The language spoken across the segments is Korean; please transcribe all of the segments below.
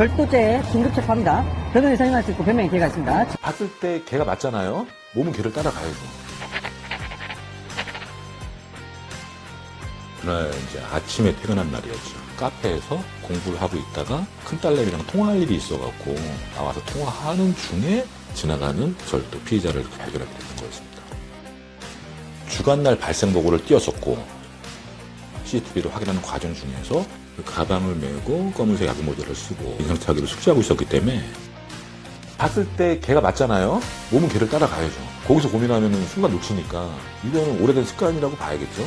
절도죄 긴급 체포합니다. 변호인 선임할 수 있고 변명의 기회가 있습니다. 봤을 때 걔가 맞잖아요. 몸은 걔를 따라가야죠. 그날 이제 아침에 퇴근한 날이었죠. 카페에서 공부를 하고 있다가 큰딸내미랑 통화할 일이 있어갖고 나와서 통화하는 중에 지나가는 절도 피해자를 발견하게 됐던 거였습니다. 주간날 발생 보고를 띄웠었고 CCTV를 확인하는 과정 중에서 그 가방을 메고 검은색 야구 모자를 쓰고 인상착의를 숙지하고 있었기 때문에 봤을 때 걔가 맞잖아요. 몸은 걔를 따라가야죠. 거기서 고민하면 순간 놓치니까 이거는 오래된 습관이라고 봐야겠죠.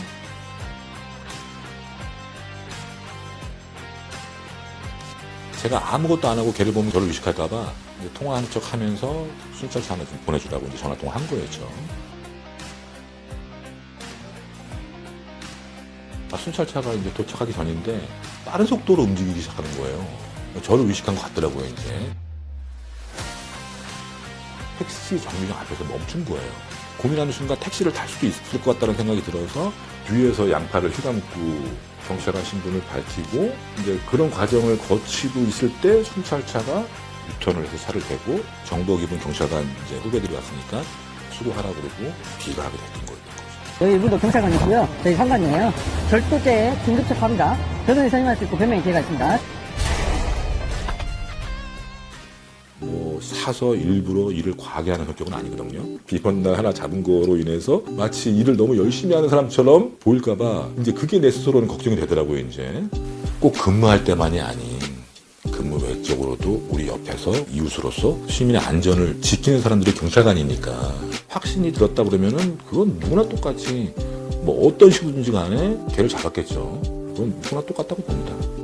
제가 아무것도 안 하고 걔를 보면 저를 의식할까봐 통화하는 척 하면서 순찰차 하나 좀 보내주라고 이제 전화 통화한 거였죠. 아, 순찰차가 이제 도착하기 전인데 빠른 속도로 움직이기 시작하는 거예요. 저를 의식한 것 같더라고요, 이제. 택시 정류장 앞에서 멈춘 거예요. 고민하는 순간 택시를 탈 수도 있을 것 같다는 생각이 들어서 뒤에서 양팔을 휘감고 경찰관 신분을 밝히고 이제 그런 과정을 거치고 있을 때 순찰차가 유턴을 해서 차를 대고 정보 기분 경찰관 이제 후배들이 왔으니까 수고하라 그러고 귀가하게 됐던 거였던 거죠. 저희 일부도 경찰관이고요. 저희 상관이에요. 절도죄 긴급 체포합니다. 변호인 선임할 수 있고 변명의 기회가 있습니다. 뭐 사서 일부러 일을 과하게 하는 성격은 아니거든요. 비번 날 하나 잡은 거로 인해서 마치 일을 너무 열심히 하는 사람처럼 보일까봐 이제 그게 내 스스로는 걱정이 되더라고요. 이제 꼭 근무할 때만이 아닌 근무 외적으로도 우리 옆에서 이웃으로서 시민의 안전을 지키는 사람들이 경찰관이니까 확신이 들었다 그러면은 그건 누구나 똑같이 뭐 어떤 식으로든지 간에 걔를 잡았겠죠. 그건 누구나 똑같다고 봅니다.